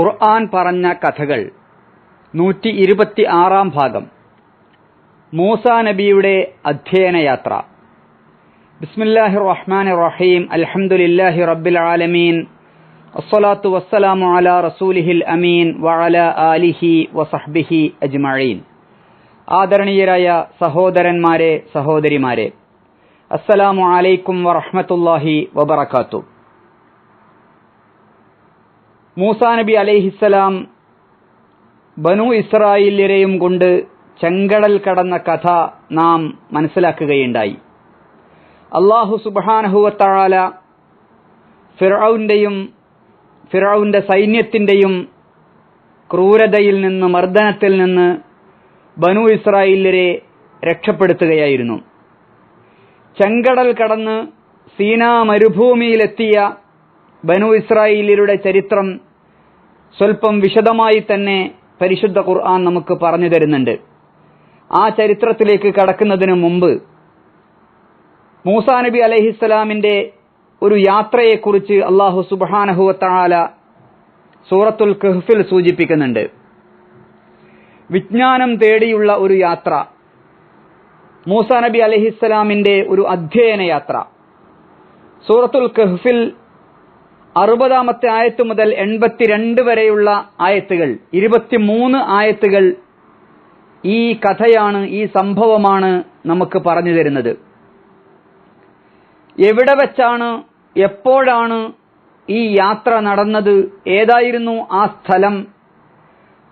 ഖുർആൻ പറഞ്ഞ കഥകൾ. നൂറ്റി ഇരുപത്തി ആറാം ഭാഗം. മൂസ നബിയുടെ അധ്യയനയാത്ര. ബിസ്മില്ലാഹി റഹ്മാൻ റഹീം അൽഹംദുലില്ലാഹി റബ്ബിൽ ആലമീൻ. അസ്സലാത്തു വസ്സലാമു അല റസൂലിഹിൽ അമീൻ. വഅല ആലിഹി വസഹ്ബിഹി അജ്മഈൻ. ആദരണീയരായ സഹോദരന്മാരെ സഹോദരിമാരെ അസ്സലാമു അലൈക്കും വറഹ്മത്തുള്ളാഹി വബറകാത്തു. മൂസാ നബി അലൈഹിസ്സലാം ബനു ഇസ്രായേല്യരെയും കൊണ്ട് ചെങ്കടൽ കടന്ന കഥ നാം മനസ്സിലാക്കുകയുണ്ടായി. അള്ളാഹു സുബാനഹുവത്താല ഫിറൌന്റെയും ഫിറൌന്റെ സൈന്യത്തിന്റെയും ക്രൂരതയിൽ നിന്ന് മർദ്ദനത്തിൽ നിന്ന് ബനു ഇസ്രായേല്യരെ രക്ഷപ്പെടുത്തുകയായിരുന്നു. ചെങ്കടൽ കടന്ന് സീനാ മരുഭൂമിയിലെത്തിയ ബനു ഇസ്രായേല്യരുടെ ചരിത്രം സ്വല്പം വിശദമായി തന്നെ പരിശുദ്ധ ഖുർആൻ നമുക്ക് പറഞ്ഞു തരുന്നുണ്ട്. ആ ചരിത്രത്തിലേക്ക് കടക്കുന്നതിന് മുമ്പ് മൂസാ നബി അലഹിസ്സലാമിന്റെ ഒരു യാത്രയെക്കുറിച്ച് അള്ളാഹു സുബാനഹുവത്താല സൂറത്തുൽ കഹ്ഫിൽ സൂചിപ്പിക്കുന്നുണ്ട്. വിജ്ഞാനം തേടിയുള്ള ഒരു യാത്ര. മൂസാ നബി അലഹിസ്സലാമിന്റെ ഒരു അധ്യയന യാത്ര. സൂറത്തുൽ കഹ്ഫിൽ അറുപതാമത്തെ ആയത്ത് മുതൽ എൺപത്തിരണ്ട് വരെയുള്ള ആയത്തുകൾ ഇരുപത്തിമൂന്ന് ആയത്തുകൾ ഈ കഥയാണ് ഈ സംഭവമാണ് നമുക്ക് പറഞ്ഞു തരുന്നത്. എവിടെ വച്ചാണ് എപ്പോഴാണ് ഈ യാത്ര നടന്നത് ഏതായിരുന്നു ആ സ്ഥലം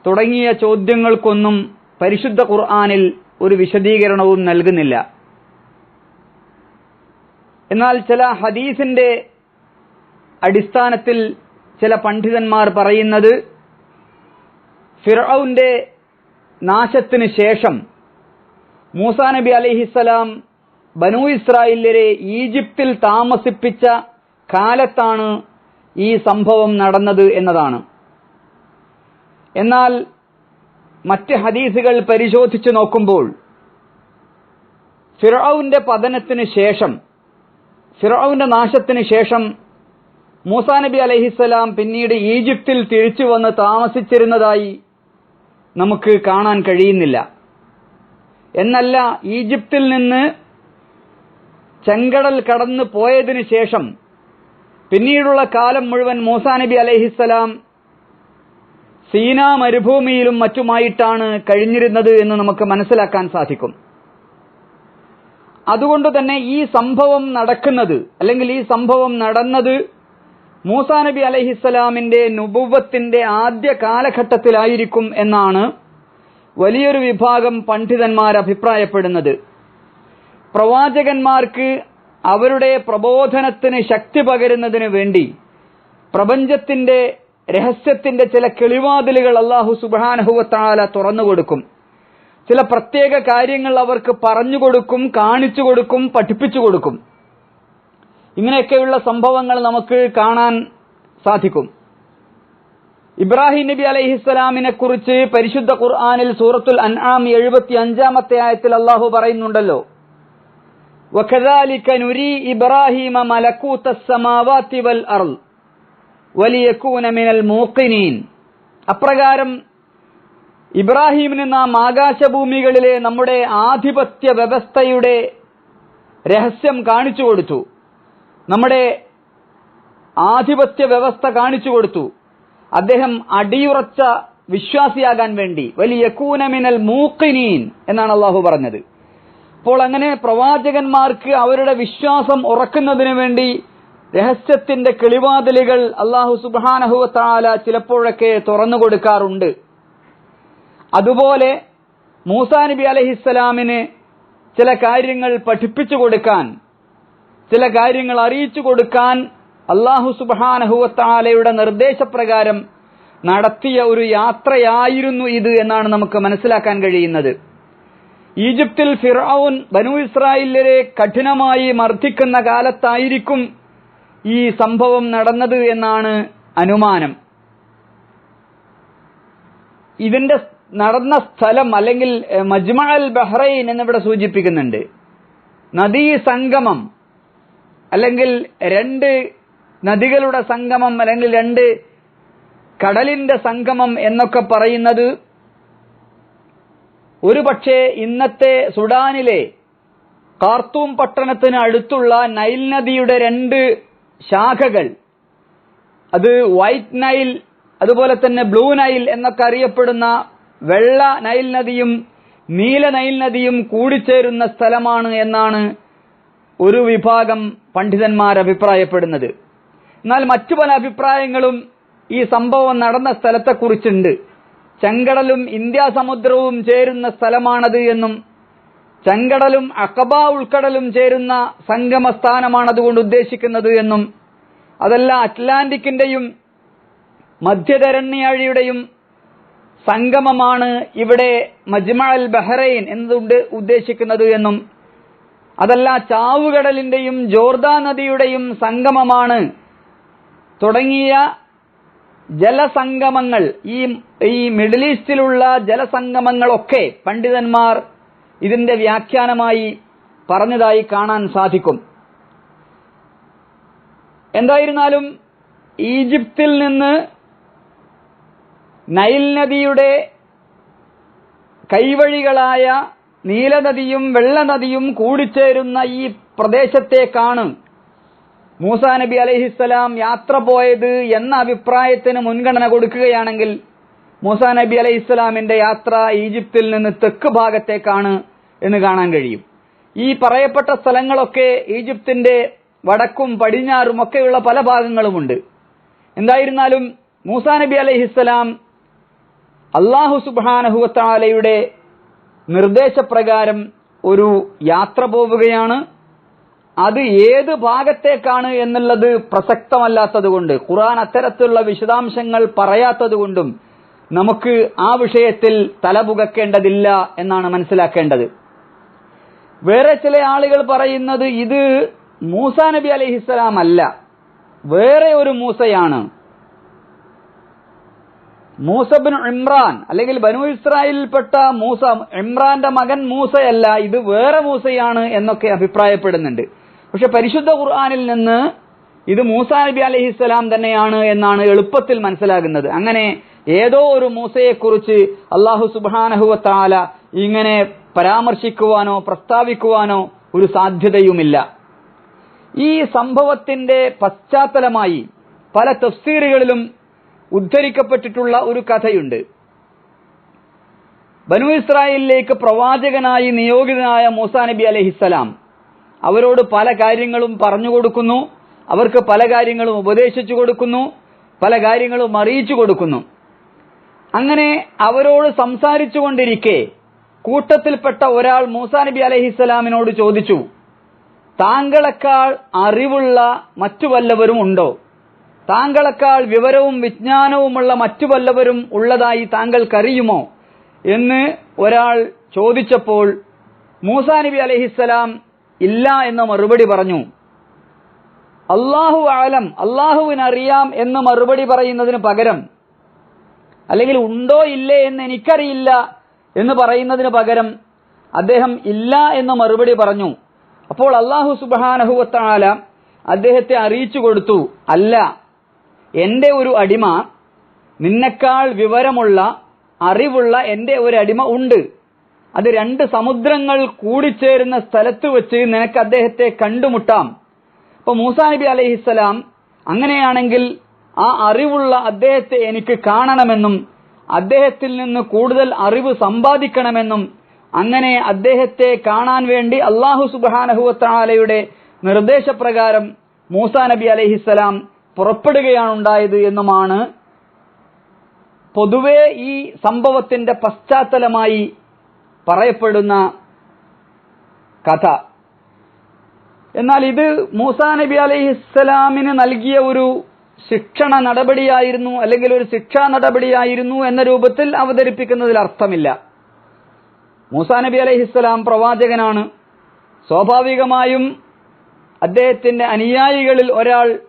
തുടങ്ങിയ ചോദ്യങ്ങൾക്കൊന്നും പരിശുദ്ധ ഖുർആാനിൽ ഒരു വിശദീകരണവും നൽകുന്നില്ല. എന്നാൽ ചില ഹദീസിന്റെ അടിസ്ഥാനത്തിൽ ചില പണ്ഡിതന്മാർ പറയുന്നത് ഫിറൌന്റെ നാശത്തിന് ശേഷം മൂസാ നബി അലൈഹിസ്സലാം ബനു ഇസ്രായേലരെ ഈജിപ്തിൽ താമസിപ്പിച്ച കാലത്താണ് ഈ സംഭവം നടന്നത് എന്നതാണ്. എന്നാൽ മറ്റ് ഹദീസുകൾ പരിശോധിച്ചു നോക്കുമ്പോൾ ഫിറൌന്റെ പതനത്തിന് ശേഷം ഫിറൌന്റെ നാശത്തിന് ശേഷം മൂസാ നബി അലഹിസ്സലാം പിന്നീട് ഈജിപ്തിൽ തിരിച്ചു വന്ന് താമസിച്ചിരുന്നതായി നമുക്ക് കാണാൻ കഴിയുന്നില്ല. എന്നല്ല ഈജിപ്തിൽ നിന്ന് ചെങ്കടൽ കടന്നു പോയതിനു ശേഷം പിന്നീടുള്ള കാലം മുഴുവൻ മൂസാ നബി അലഹിസ്സലാം സീന മരുഭൂമിയിലും മറ്റുമായിട്ടാണ് കഴിഞ്ഞിരുന്നത് എന്ന് നമുക്ക് മനസ്സിലാക്കാൻ സാധിക്കും. അതുകൊണ്ട് തന്നെ ഈ സംഭവം നടക്കുന്നത് അല്ലെങ്കിൽ ഈ സംഭവം നടന്നത് മൂസാ നബി അലഹിസ്സലാമിന്റെ നുബുവത്തിന്റെ ആദ്യ കാലഘട്ടത്തിലായിരിക്കും എന്നാണ് വലിയൊരു വിഭാഗം പണ്ഡിതന്മാർ അഭിപ്രായപ്പെടുന്നത്. പ്രവാചകന്മാർക്ക് അവരുടെ പ്രബോധനത്തിന് ശക്തി പകരുന്നതിന് വേണ്ടി പ്രപഞ്ചത്തിന്റെ രഹസ്യത്തിന്റെ ചില കിളിവാതിലുകൾ അള്ളാഹു സുബാനഹുവത്താല തുറന്നുകൊടുക്കും. ചില പ്രത്യേക കാര്യങ്ങൾ അവർക്ക് പറഞ്ഞു കൊടുക്കും കാണിച്ചു കൊടുക്കും പഠിപ്പിച്ചു കൊടുക്കും. ഇങ്ങനെയൊക്കെയുള്ള സംഭവങ്ങൾ നമുക്ക് കാണാൻ സാധിക്കും ഇബ്രാഹിം നബി അലൈഹിസ്സലാമിനെ കുറിച്ച് പരിശുദ്ധ ഖുർആാനിൽ സൂറത്തുൽ അൻആം എഴുപത്തി അഞ്ചാമത്തെ ആയത്തിൽ അള്ളാഹു പറയുന്നുണ്ടല്ലോ وكذلك نري إبراهيم ملكوت السماوات والأرض وليكون من الموقنين അപ്രകാരം ഇബ്രാഹിമിന് നാം ആകാശഭൂമികളിലെ നമ്മുടെ ആധിപത്യ വ്യവസ്ഥയുടെ രഹസ്യം കാണിച്ചു കൊടുത്തു നമ്മുടെ ആധിപത്യ വ്യവസ്ഥ കാണിച്ചു കൊടുത്തു. അദ്ദേഹം അടിയുറച്ച വിശ്വാസിയാകാൻ വേണ്ടി. വലിയ കൂനമിനൽ മൂക്കിനീൻ എന്നാണ് അള്ളാഹു പറഞ്ഞത്. അപ്പോൾ അങ്ങനെ പ്രവാചകന്മാർക്ക് അവരുടെ വിശ്വാസം ഉറക്കുന്നതിന് വേണ്ടി രഹസ്യത്തിന്റെ കിളിവാതിലുകൾ അള്ളാഹു സുബാനഹുവത്താല ചിലപ്പോഴൊക്കെ തുറന്നു കൊടുക്കാറുണ്ട്. അതുപോലെ മൂസാ നബി അലഹിസ്സലാമിന് ചില കാര്യങ്ങൾ പഠിപ്പിച്ചു കൊടുക്കാൻ ചില കാര്യങ്ങൾ അറിയിച്ചു കൊടുക്കാൻ അള്ളാഹു സുബാനഹുവത്താലയുടെ നിർദ്ദേശപ്രകാരം നടത്തിയ ഒരു യാത്രയായിരുന്നു ഇത് എന്നാണ് നമുക്ക് മനസ്സിലാക്കാൻ കഴിയുന്നത്. ഈജിപ്തിൽ ഫിറൌൻ ബനു ഇസ്രായേലരെ കഠിനമായി മർദ്ദിക്കുന്ന കാലത്തായിരിക്കും ഈ സംഭവം നടന്നത് എന്നാണ് അനുമാനം. ഇതിന്റെ നടന്ന സ്ഥലം അല്ലെങ്കിൽ മജ്മഅൽ ബഹ്റൈൻ എന്നിവിടെ സൂചിപ്പിക്കുന്നുണ്ട്. നദീ സംഗമം അല്ലെങ്കിൽ രണ്ട് നദികളുടെ സംഗമം അല്ലെങ്കിൽ രണ്ട് കടലിന്റെ സംഗമം എന്നൊക്കെ പറയുന്നത് ഒരുപക്ഷെ ഇന്നത്തെ സുഡാനിലെ കാർത്തൂം പട്ടണത്തിന് അടുത്തുള്ള നൈൽ നദിയുടെ രണ്ട് ശാഖകൾ. അത് വൈറ്റ് നൈൽ അതുപോലെ തന്നെ ബ്ലൂ നൈൽ എന്നൊക്കെ അറിയപ്പെടുന്ന വെള്ള നൈൽ നദിയും നീല നൈൽ നദിയും കൂടിച്ചേരുന്ന സ്ഥലമാണ് എന്നാണ് ഒരു വിഭാഗം പണ്ഡിതന്മാർ അഭിപ്രായപ്പെടുന്നത്. എന്നാൽ മറ്റു പല അഭിപ്രായങ്ങളും ഈ സംഭവം നടന്ന സ്ഥലത്തെക്കുറിച്ചുണ്ട്. ചെങ്കടലും ഇന്ത്യ സമുദ്രവും ചേരുന്ന സ്ഥലമാണത് എന്നും ചെങ്കടലും അക്കബ ഉൾക്കടലും ചേരുന്ന സംഗമ സ്ഥാനമാണതുകൊണ്ട് ഉദ്ദേശിക്കുന്നത് എന്നും അതല്ല അറ്റ്ലാന്റിക്കിന്റെയും മധ്യധരണ്യാഴിയുടെയും സംഗമമാണ് ഇവിടെ മജ്മഅൽ ബഹ്റൈൻ എന്നതുകൊണ്ട് ഉദ്ദേശിക്കുന്നത് എന്നും അതല്ല ചാവുകടലിന്റെയും ജോർദാ നദിയുടെയും സംഗമമാണ്. തുടങ്ങിയ ജലസംഗമങ്ങൾ ഈ ഈ മിഡിൽ ഈസ്റ്റിലുള്ള ജലസംഗമങ്ങളൊക്കെ പണ്ഡിതന്മാർ ഇതിന്റെ വ്യാഖ്യാനമായി പറഞ്ഞതായി കാണാൻ സാധിക്കും. എന്തായിരുന്നാലും ഈജിപ്തിൽ നിന്ന് നൈൽ നദിയുടെ കൈവഴികളായ നീലനദിയും വെള്ളനദിയും കൂടിച്ചേരുന്ന ഈ പ്രദേശത്തേക്കാണ് മൂസാ നബി അലൈഹിസ്സലാം യാത്ര പോയത് എന്ന അഭിപ്രായത്തിന് മുൻഗണന കൊടുക്കുകയാണെങ്കിൽ മൂസാ നബി അലൈഹിസ്സലാമിന്റെ യാത്ര ഈജിപ്തിൽ നിന്ന് തെക്ക് ഭാഗത്തേക്കാണ് എന്ന് കാണാൻ കഴിയും. ഈ പറയപ്പെട്ട സ്ഥലങ്ങളൊക്കെ ഈജിപ്തിന്റെ വടക്കും പടിഞ്ഞാറും ഒക്കെയുള്ള പല ഭാഗങ്ങളുമുണ്ട്. എന്തായിരുന്നാലും മൂസാ നബി അലൈഹിസ്സലാം അള്ളാഹു സുബാനഹുവത്താലയുടെ നിർദ്ദേശപ്രകാരം ഒരു യാത്ര പോവുകയാണ്. അത് ഏത് ഭാഗത്തേക്കാണ് എന്നുള്ളത് പ്രസക്തമല്ലാത്തതുകൊണ്ട് ഖുർആൻ അത്തരത്തിലുള്ള വിശദാംശങ്ങൾ പറയാത്തതുകൊണ്ടും നമുക്ക് ആ വിഷയത്തിൽ തലപുകക്കേണ്ടതില്ല എന്നാണ് മനസ്സിലാക്കേണ്ടത്. വേറെ ചില ആളുകൾ പറയുന്നത് ഇത് മൂസാ നബി അലഹിസ്സലാം അല്ല വേറെ ഒരു മൂസയാണ്. മൂസബിൻ ഇമ്രാൻ അല്ലെങ്കിൽ ബനു ഇസ്രായേലിൽപ്പെട്ട മൂസ ഇമ്രാന്റെ മകൻ മൂസയല്ല ഇത് വേറെ മൂസയാണ് എന്നൊക്കെ അഭിപ്രായപ്പെടുന്നുണ്ട്. പക്ഷെ പരിശുദ്ധ ഖുർആാനിൽ നിന്ന് ഇത് മൂസ നബി അലഹിസ്സലാം തന്നെയാണ് എന്നാണ് എളുപ്പത്തിൽ മനസ്സിലാകുന്നത്. അങ്ങനെ ഏതോ ഒരു മൂസയെക്കുറിച്ച് അള്ളാഹു സുബാനഹുവത്താല ഇങ്ങനെ പരാമർശിക്കുവാനോ പ്രസ്താവിക്കുവാനോ ഒരു സാധ്യതയുമില്ല. ഈ സംഭവത്തിന്റെ പശ്ചാത്തലമായി പല തഫ്സീറുകളിലും ഉദ്ധരിക്കപ്പെട്ടിട്ടുള്ള ഒരു കഥയുണ്ട്. ബനു ഇസ്രായേലിലേക്ക് പ്രവാചകനായി നിയോഗിതനായ മൂസാ നബി അലഹിസ്സലാം അവരോട് പല കാര്യങ്ങളും പറഞ്ഞു കൊടുക്കുന്നു. അവർക്ക് പല കാര്യങ്ങളും ഉപദേശിച്ചു കൊടുക്കുന്നു. പല കാര്യങ്ങളും അറിയിച്ചു കൊടുക്കുന്നു. അങ്ങനെ അവരോട് സംസാരിച്ചു കൊണ്ടിരിക്കെ കൂട്ടത്തിൽപ്പെട്ട ഒരാൾ മൂസാ നബി അലഹിസ്സലാമിനോട് ചോദിച്ചു താങ്കളെക്കാൾ അറിവുള്ള മറ്റു വല്ലവരും ഉണ്ടോ? താങ്കളെക്കാൾ വിവരവും വിജ്ഞാനവുമുള്ള മറ്റു വല്ലവരും ഉള്ളതായി താങ്കൾക്കറിയുമോ എന്ന് ഒരാൾ ചോദിച്ചപ്പോൾ മൂസാ നബി അലഹിസ്സലാം ഇല്ല എന്ന മറുപടി പറഞ്ഞു. അള്ളാഹു ആലം അള്ളാഹുവിനറിയാം എന്ന് മറുപടി പറയുന്നതിന് പകരം അല്ലെങ്കിൽ ഉണ്ടോ ഇല്ലേ എന്ന് എനിക്കറിയില്ല എന്ന് പറയുന്നതിന് പകരം അദ്ദേഹം ഇല്ല എന്ന് മറുപടി പറഞ്ഞു. അപ്പോൾ അള്ളാഹു സുബാനഹുവത്താല അദ്ദേഹത്തെ അറിയിച്ചു കൊടുത്തു. അല്ല എന്റെ ഒരു അടിമ നിന്നെക്കാൾ വിവരമുള്ള അറിവുള്ള എന്റെ ഒരു അടിമ ഉണ്ട്. അത് രണ്ട് സമുദ്രങ്ങൾ കൂടിച്ചേരുന്ന സ്ഥലത്ത് വെച്ച് നിനക്ക് അദ്ദേഹത്തെ കണ്ടുമുട്ടാം. അപ്പൊ മൂസാ നബി അലഹിസ്സലാം അങ്ങനെയാണെങ്കിൽ ആ അറിവുള്ള അദ്ദേഹത്തെ എനിക്ക് കാണണമെന്നും അദ്ദേഹത്തിൽ നിന്ന് കൂടുതൽ അറിവ് സമ്പാദിക്കണമെന്നും അങ്ങനെ അദ്ദേഹത്തെ കാണാൻ വേണ്ടി അള്ളാഹു സുബാനഹുവത്താലയുടെ നിർദ്ദേശപ്രകാരം മൂസാ നബി അലഹിസ്സലാം പുറപ്പെടുകയാണ് ഉണ്ടായത് എന്നുമാണ് പൊതുവെ ഈ സംഭവത്തിന്റെ പശ്ചാത്തലമായി പറയപ്പെടുന്ന കഥ. എന്നാൽ ഇത് മൂസാ നബി അലൈഹിസ്സലാമിന് നൽകിയ ഒരു ശിക്ഷണ നടപടിയായിരുന്നു അല്ലെങ്കിൽ ഒരു ശിക്ഷാ നടപടിയായിരുന്നു എന്ന രൂപത്തിൽ അവതരിപ്പിക്കുന്നതിൽ അർത്ഥമില്ല. മൂസാ നബി അലൈഹിസ്സലാം പ്രവാചകനാണ്. സ്വാഭാവികമായും അദ്ദേഹത്തിന്റെ അനുയായികളിൽ ഒരാൾ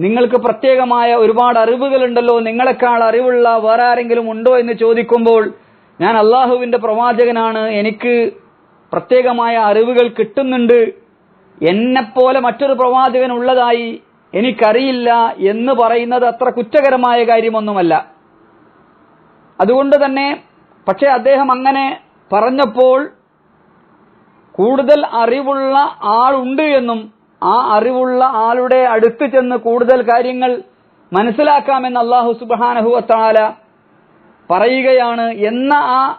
നിങ്ങൾക്ക് പ്രത്യേകമായ ഒരുപാട് അറിവുകളുണ്ടല്ലോ. നിങ്ങളെക്കാൾ അറിവുള്ള വേറെ ആരെങ്കിലും ഉണ്ടോ എന്ന് ചോദിക്കുമ്പോൾ ഞാൻ അള്ളാഹുവിന്റെ പ്രവാചകനാണ്. എനിക്ക് പ്രത്യേകമായ അറിവുകൾ കിട്ടുന്നുണ്ട്. എന്നെപ്പോലെ മറ്റൊരു പ്രവാചകൻ ഉള്ളതായി എനിക്കറിയില്ല എന്ന് പറയുന്നത് അത്ര കുറ്റകരമായ കാര്യമൊന്നുമല്ല. അതുകൊണ്ട് തന്നെ പക്ഷേ അദ്ദേഹം അങ്ങനെ പറഞ്ഞപ്പോൾ കൂടുതൽ അറിവുള്ള ആളുണ്ട് എന്നും ആ അറിവുള്ള ആളുടെ അടുത്ത് ചെന്ന് കൂടുതൽ കാര്യങ്ങൾ മനസ്സിലാക്കാമെന്ന് അള്ളാഹു സുബാനഹുവത്താല പറയുകയാണ് എന്ന ആ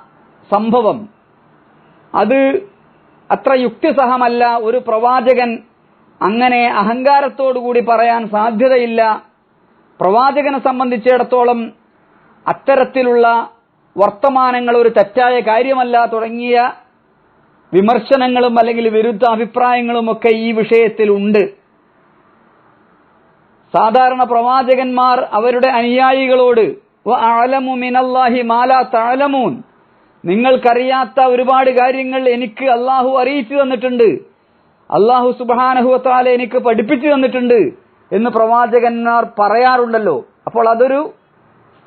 സംഭവം. അത് അത്ര യുക്തിസഹമല്ല. ഒരു പ്രവാചകൻ അങ്ങനെ അഹങ്കാരത്തോടുകൂടി പറയാൻ സാധ്യതയില്ല. പ്രവാചകനെ സംബന്ധിച്ചിടത്തോളം അത്തരത്തിലുള്ള വർത്തമാനങ്ങൾ ഒരു തെറ്റായ കാര്യമല്ല തുടങ്ങിയ വിമർശനങ്ങളും അല്ലെങ്കിൽ വിരുദ്ധ അഭിപ്രായങ്ങളും ഒക്കെ ഈ വിഷയത്തിൽ ഉണ്ട് സാധാരണ പ്രവാചകന്മാർ അവരുടെ അനുയായികളോട് മിനല്ലാഹി മാലാ നിങ്ങൾക്കറിയാത്ത ഒരുപാട് കാര്യങ്ങൾ എനിക്ക് അള്ളാഹു അറിയിച്ചു തന്നിട്ടുണ്ട്. അള്ളാഹു സുബാനഹുത്താലെ എനിക്ക് പഠിപ്പിച്ചു തന്നിട്ടുണ്ട്. എന്ന് പ്രവാചകന്മാർ പറയാറുണ്ടല്ലോ. അപ്പോൾ അതൊരു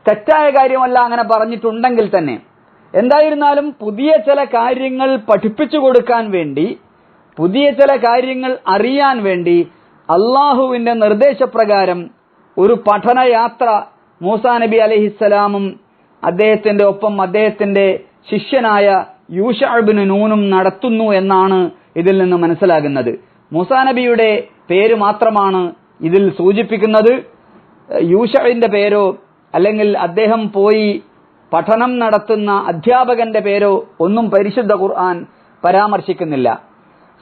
തെറ്റായ കാര്യമല്ല അങ്ങനെ പറഞ്ഞിട്ടുണ്ടെങ്കിൽ തന്നെ. എന്തായിരുന്നാലും പുതിയ ചില കാര്യങ്ങൾ പഠിപ്പിച്ചു കൊടുക്കാൻ വേണ്ടി പുതിയ ചില കാര്യങ്ങൾ അറിയാൻ വേണ്ടി അള്ളാഹുവിന്റെ നിർദ്ദേശപ്രകാരം ഒരു പഠനയാത്ര മൂസാ നബി അലഹിസ്സലാമും അദ്ദേഹത്തിന്റെ ഒപ്പം അദ്ദേഹത്തിന്റെ ശിഷ്യനായ യൂഷാബിന് നൂനും നടത്തുന്നു എന്നാണ് ഇതിൽ നിന്ന് മനസ്സിലാകുന്നത്. മൂസാ നബിയുടെ പേര് മാത്രമാണ് ഇതിൽ സൂചിപ്പിക്കുന്നത്. യൂഷഇന്റെ പേരോ അല്ലെങ്കിൽ അദ്ദേഹം പോയി പഠനം നടത്തുന്ന അധ്യാപകന്റെ പേരോ ഒന്നും പരിശുദ്ധ ഖുർആൻ പരാമർശിക്കുന്നില്ല.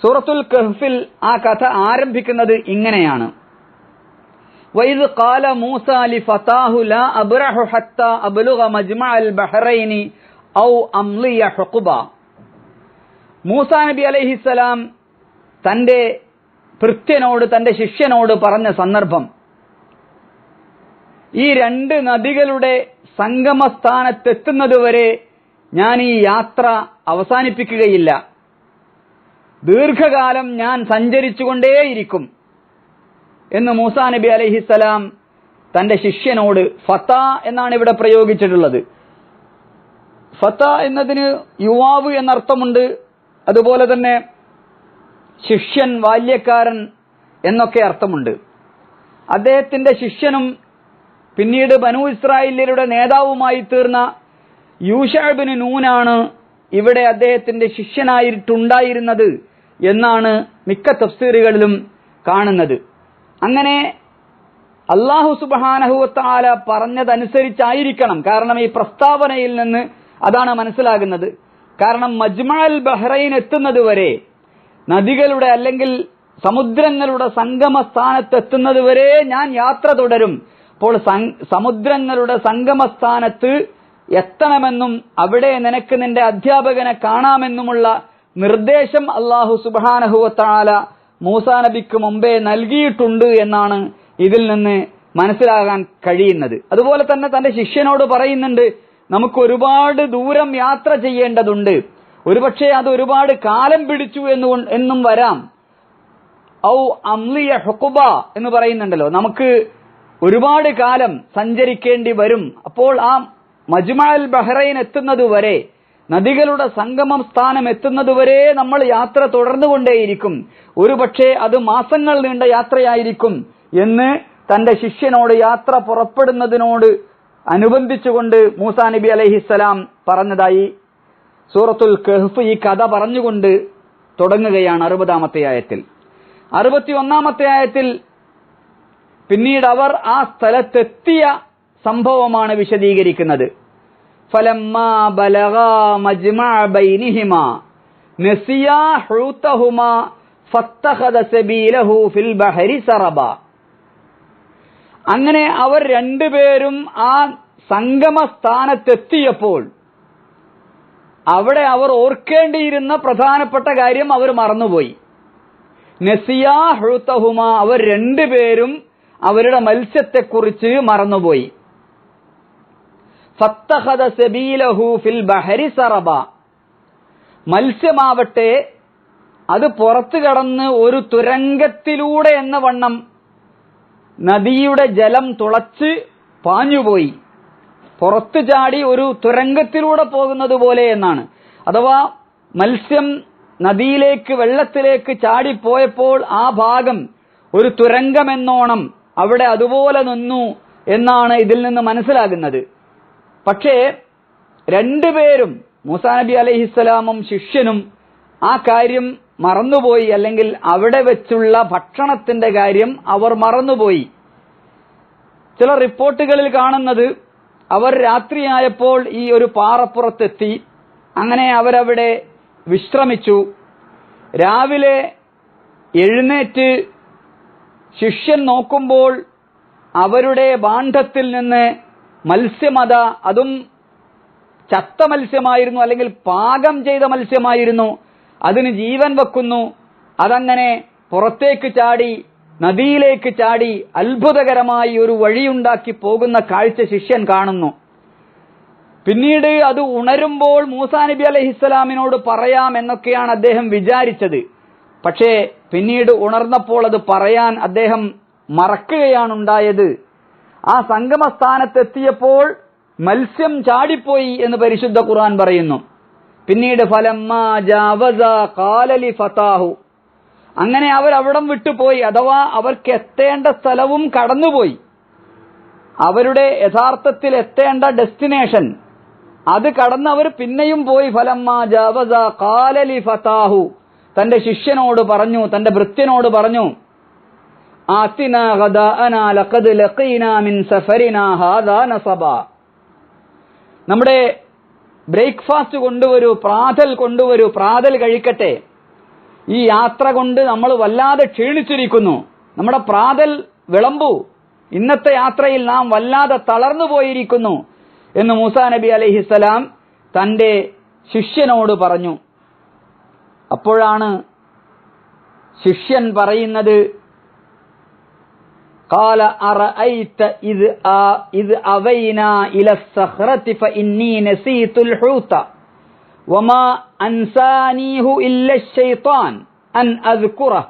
സൂറത്തുൽ കഹ്ഫിൽ ആ കഥ ആരംഭിക്കുന്നത് ഇങ്ങനെയാണ്. മൂസ നബി അലൈഹിസ്സലാം തന്റെ ഭൃത്യനോട് തന്റെ ശിഷ്യനോട് പറഞ്ഞ സന്ദർഭം. ഈ രണ്ട് നദികളുടെ സംഗമസ്ഥാനത്തെത്തുന്നതുവരെ ഞാൻ ഈ യാത്ര അവസാനിപ്പിക്കുകയില്ല. ദീർഘകാലം ഞാൻ സഞ്ചരിച്ചുകൊണ്ടേയിരിക്കും എന്ന് മൂസാ നബി അലഹിസലാം തന്റെ ശിഷ്യനോട് ഫത്ത എന്നാണ് ഇവിടെ പ്രയോഗിച്ചിട്ടുള്ളത്. ഫത്ത എന്നതിന് യുവാവ് എന്നർത്ഥമുണ്ട്. അതുപോലെ തന്നെ ശിഷ്യൻ ബാല്യക്കാരൻ എന്നൊക്കെ അർത്ഥമുണ്ട്. അദ്ദേഹത്തിന്റെ ശിഷ്യനും പിന്നീട് ബനു ഇസ്രായേലിയരുടെ നേതാവുമായി തീർന്ന യൂഷാബിന് നൂനാണ് ഇവിടെ അദ്ദേഹത്തിന്റെ ശിഷ്യനായിട്ടുണ്ടായിരുന്നത് എന്നാണ് മിക്ക തഫ്സീറുകളിലും കാണുന്നത്. അങ്ങനെ അള്ളാഹു സുബാനഹുവത്താല പറഞ്ഞതനുസരിച്ചായിരിക്കണം. കാരണം ഈ പ്രസ്താവനയിൽ നിന്ന് അതാണ് മനസ്സിലാകുന്നത്. കാരണം മജ്മഅൽ ബഹ്റൈൻ എത്തുന്നത് വരെ നദികളുടെ അല്ലെങ്കിൽ സമുദ്രങ്ങളുടെ സംഗമ സ്ഥാനത്തെത്തുന്നത് വരെ ഞാൻ യാത്ര തുടരും. അപ്പോൾ സമുദ്രങ്ങളുടെ സംഗമസ്ഥാനത്ത് എത്തണമെന്നും അവിടെ നിനക്ക് നിന്റെ അധ്യാപകനെ കാണാമെന്നുമുള്ള നിർദ്ദേശം അള്ളാഹു സുബാനഹുവത്താല മൂസാ നബിക്ക് മുമ്പേ നൽകിയിട്ടുണ്ട് എന്നാണ് ഇതിൽ നിന്ന് മനസ്സിലാകാൻ കഴിയുന്നത്. അതുപോലെ തന്നെ തന്റെ ശിഷ്യനോട് പറയുന്നുണ്ട് നമുക്ക് ഒരുപാട് ദൂരം യാത്ര ചെയ്യേണ്ടതുണ്ട്. ഒരുപക്ഷെ അത് ഒരുപാട് കാലം പിടിച്ചു എന്ന് എന്നും വരാം. ഔ അംലിയ ഹുക്കുബ എന്ന് പറയുന്നുണ്ടല്ലോ. നമുക്ക് ഒരുപാട് കാലം സഞ്ചരിക്കേണ്ടി വരും. അപ്പോൾ ആ മജ്മഅൽ ബഹ്റൈൻ എത്തുന്നതുവരെ നദികളുടെ സംഗമം സ്ഥാനം എത്തുന്നതുവരെ നമ്മൾ യാത്ര തുടർന്നുകൊണ്ടേയിരിക്കും. ഒരുപക്ഷെ അത് മാസങ്ങൾ നീണ്ട യാത്രയായിരിക്കും എന്ന് തന്റെ ശിഷ്യനോട് യാത്ര പുറപ്പെടുന്നതിനോട് അനുബന്ധിച്ചുകൊണ്ട് മൂസാ നബി അലഹിസ്സലാം പറഞ്ഞതായി സൂറത്തുൽ കഹ്ഫ് ഈ കഥ പറഞ്ഞുകൊണ്ട് തുടങ്ങുകയാണ് അറുപതാമത്തെ ആയത്തിൽ. അറുപത്തി ഒന്നാമത്തെ ആയത്തിൽ പിന്നീട് അവർ ആ സ്ഥലത്തെത്തിയ സംഭവമാണ് വിശദീകരിക്കുന്നത്. അങ്ങനെ അവർ രണ്ടുപേരും ആ സംഗമ സ്ഥാനത്തെത്തിയപ്പോൾ അവിടെ അവർ ഓർക്കേണ്ടിയിരുന്ന പ്രധാനപ്പെട്ട കാര്യം അവർ മറന്നുപോയി. നസിയാഹുത്തഹുമ അവർ രണ്ടുപേരും അവരുടെ മത്സ്യത്തെക്കുറിച്ച് മറന്നുപോയി. ഫിൽ ബഹരി സറബ. മത്സ്യമാവട്ടെ അത് പുറത്തു കടന്ന് ഒരു തുരങ്കത്തിലൂടെ എന്ന വണ്ണം നദിയുടെ ജലം തുളച്ച് പാഞ്ഞുപോയി. പുറത്തു ചാടി ഒരു തുരങ്കത്തിലൂടെ പോകുന്നത് പോലെ എന്നാണ്. അഥവാ മത്സ്യം നദിയിലേക്ക് വെള്ളത്തിലേക്ക് ചാടിപ്പോയപ്പോൾ ആ ഭാഗം ഒരു തുരങ്കമെന്നോണം അവിടെ അതുപോലെ നിന്നു എന്നാണ് ഇതിൽ നിന്ന് മനസ്സിലാകുന്നത്. പക്ഷേ രണ്ടുപേരും മൂസാ നബി അലൈഹിസ്സലാമും ശിഷ്യനും ആ കാര്യം മറന്നുപോയി അല്ലെങ്കിൽ അവിടെ വെച്ചുള്ള ഭക്ഷണത്തിന്റെ കാര്യം അവർ മറന്നുപോയി. ചില റിപ്പോർട്ടുകളിൽ കാണുന്നത് അവർ രാത്രിയായപ്പോൾ ഈ ഒരു പാറപ്പുറത്തെത്തി. അങ്ങനെ അവരവിടെ വിശ്രമിച്ചു. രാവിലെ എഴുന്നേറ്റ് ശിഷ്യൻ നോക്കുമ്പോൾ അവരുടെ ബാണ്ഡത്തിൽ നിന്ന് മത്സ്യമത അതും ചത്ത മത്സ്യമായിരുന്നു അല്ലെങ്കിൽ പാകം ചെയ്ത മത്സ്യമായിരുന്നു. അതിന് ജീവൻ വെക്കുന്നു. അതങ്ങനെ പുറത്തേക്ക് ചാടി നദിയിലേക്ക് ചാടി അത്ഭുതകരമായി ഒരു വഴിയുണ്ടാക്കി പോകുന്ന കാഴ്ച ശിഷ്യൻ കാണുന്നു. പിന്നീട് അത് ഉണരുമ്പോൾ മൂസാ നബി അലഹിസ്സലാമിനോട് പറയാം എന്നൊക്കെയാണ് അദ്ദേഹം വിചാരിച്ചത്. പക്ഷേ പിന്നീട് ഉണർന്നപ്പോൾ അത് പറയാൻ അദ്ദേഹം മറക്കുകയാണുണ്ടായത്. ആ സംഗമസ്ഥാനത്തെത്തിയപ്പോൾ മത്സ്യം ചാടിപ്പോയി എന്ന് പരിശുദ്ധ ഖുർആൻ പറയുന്നു. പിന്നീട് കാലലി ഫതാഹു. അങ്ങനെ അവർ അവിടം വിട്ടുപോയി അഥവാ അവർക്ക് എത്തേണ്ട സ്ഥലവും കടന്നുപോയി. അവരുടെ യഥാർത്ഥത്തിൽ എത്തേണ്ട ഡെസ്റ്റിനേഷൻ അത് കടന്ന് അവർ പിന്നെയും പോയി ഫലമ്മാ ജാവസ കാലലി ഫതാഹു. തന്റെ ശിഷ്യനോട് പറഞ്ഞു തന്റെ ഭൃത്യനോട് പറഞ്ഞു നമ്മുടെ ബ്രേക്ക്ഫാസ്റ്റ് കൊണ്ടുവരൂ പ്രാതൽ കൊണ്ടുവരൂ പ്രാതൽ കഴിക്കട്ടെ. ഈ യാത്ര കൊണ്ട് നമ്മൾ വല്ലാതെ ക്ഷീണിച്ചിരിക്കുന്നു. നമ്മുടെ പ്രാതൽ വിളമ്പു. ഇന്നത്തെ യാത്രയിൽ നാം വല്ലാതെ തളർന്നു പോയിരിക്കുന്നു എന്ന് മൂസാ നബി അലഹിസ്സലാം തന്റെ ശിഷ്യനോട് പറഞ്ഞു. അപ്പോഴാണ് ശിഷ്യൻ പറയുന്നത് قال أرأيت إذ آ إذ أوينا إلى الصخرة فإني نسيت الحوت وما أنسانيه إلا الشيطان أن أذكره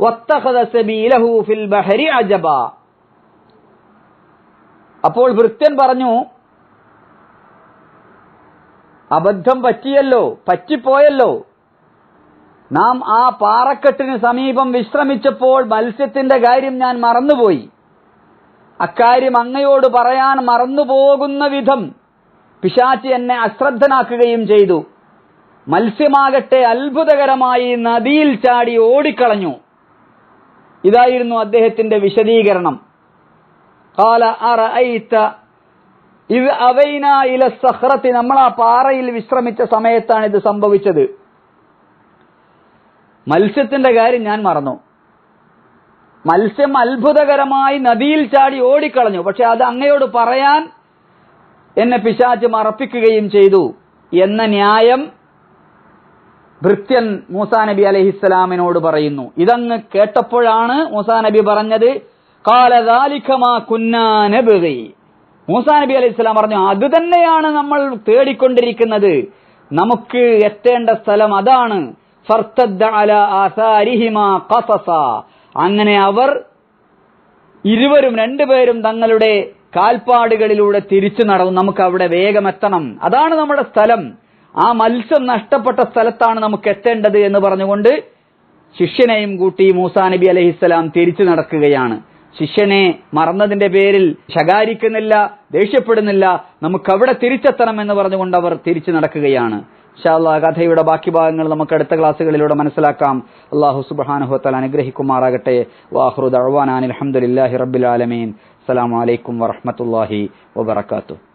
واتخذ سبيله في البحر عجبا അപ്പോൾ ഭൃത്യൻ പറഞ്ഞു അബദ്ധം പറ്റിയല്ലോ പറ്റിപ്പോയല്ലോ നാം ആ പാറക്കെട്ടിന് സമീപം വിശ്രമിച്ചപ്പോൾ മത്സ്യത്തിന്റെ കാര്യം ഞാൻ മറന്നുപോയി. അക്കാര്യം അങ്ങയോട് പറയാൻ മറന്നുപോകുന്ന വിധം പിശാച്ചി എന്നെ അശ്രദ്ധനാക്കുകയും ചെയ്തു. മത്സ്യമാകട്ടെ അത്ഭുതകരമായി നദിയിൽ ചാടി ഓടിക്കളഞ്ഞു. ഇതായിരുന്നു അദ്ദേഹത്തിന്റെ വിശദീകരണം. കാല അറഅയ്ത ഇത് അവൈന ഇല സഹ്റത്തി നമ്മൾ ആ പാറയിൽ വിശ്രമിച്ച സമയത്താണ് ഇത് സംഭവിച്ചത്. മത്സ്യത്തിന്റെ കാര്യം ഞാൻ മറന്നു. മത്സ്യം അത്ഭുതകരമായി നദിയിൽ ചാടി ഓടിക്കളഞ്ഞു. പക്ഷെ അത് അങ്ങയോട് പറയാൻ എന്നെ പിശാച്ച് മറപ്പിക്കുകയും ചെയ്തു എന്ന ന്യായം ഭൃത്യൻ മൂസാ നബി അലഹിസ്സലാമിനോട് പറയുന്നു. ഇതങ്ങ് കേട്ടപ്പോഴാണ് മൂസാ നബി പറഞ്ഞത് മൂസാ നബി അലൈഹി പറഞ്ഞു അത് തന്നെയാണ് നമ്മൾ തേടിക്കൊണ്ടിരിക്കുന്നത്. നമുക്ക് എത്തേണ്ട സ്ഥലം അതാണ്. അങ്ങനെ അവർ ഇരുവരും രണ്ടുപേരും തങ്ങളുടെ കാൽപ്പാടുകളിലൂടെ തിരിച്ചു നടന്നു. നമുക്ക് അവിടെ വേഗം എത്തണം അതാണ് നമ്മുടെ സ്ഥലം. ആ മത്സ്യം നഷ്ടപ്പെട്ട സ്ഥലത്താണ് നമുക്ക് എത്തേണ്ടത് എന്ന് പറഞ്ഞുകൊണ്ട് ശിഷ്യനെയും കൂട്ടി മൂസാ നബി അലഹിസ്സലാം തിരിച്ചു നടക്കുകയാണ്. ശിഷ്യനെ മറന്നതിന്റെ പേരിൽ ശകാരിക്കുന്നില്ല ദേഷ്യപ്പെടുന്നില്ല. നമുക്കവിടെ തിരിച്ചെത്തണം എന്ന് പറഞ്ഞുകൊണ്ട് അവർ തിരിച്ചു നടക്കുകയാണ്. ഇൻഷാല്ലാ കഥയുടെ ബാക്കി ഭാഗങ്ങൾ നമുക്ക് അടുത്ത ക്ലാസ്സുകളിലൂടെ മനസ്സിലാക്കാം. അള്ളാഹു സുബാനുഹത്തൽ അനുഗ്രഹിക്കുമാറാകട്ടെ. വാഹ്റു അഹ്വാനാൻ അൽഹംദുലില്ലാഹി റബ്ബിൽ ആലമീൻ. അസ്സലാമു അലൈക്കും വറഹ്മത്തുള്ളാഹി വബറകാതുഹു.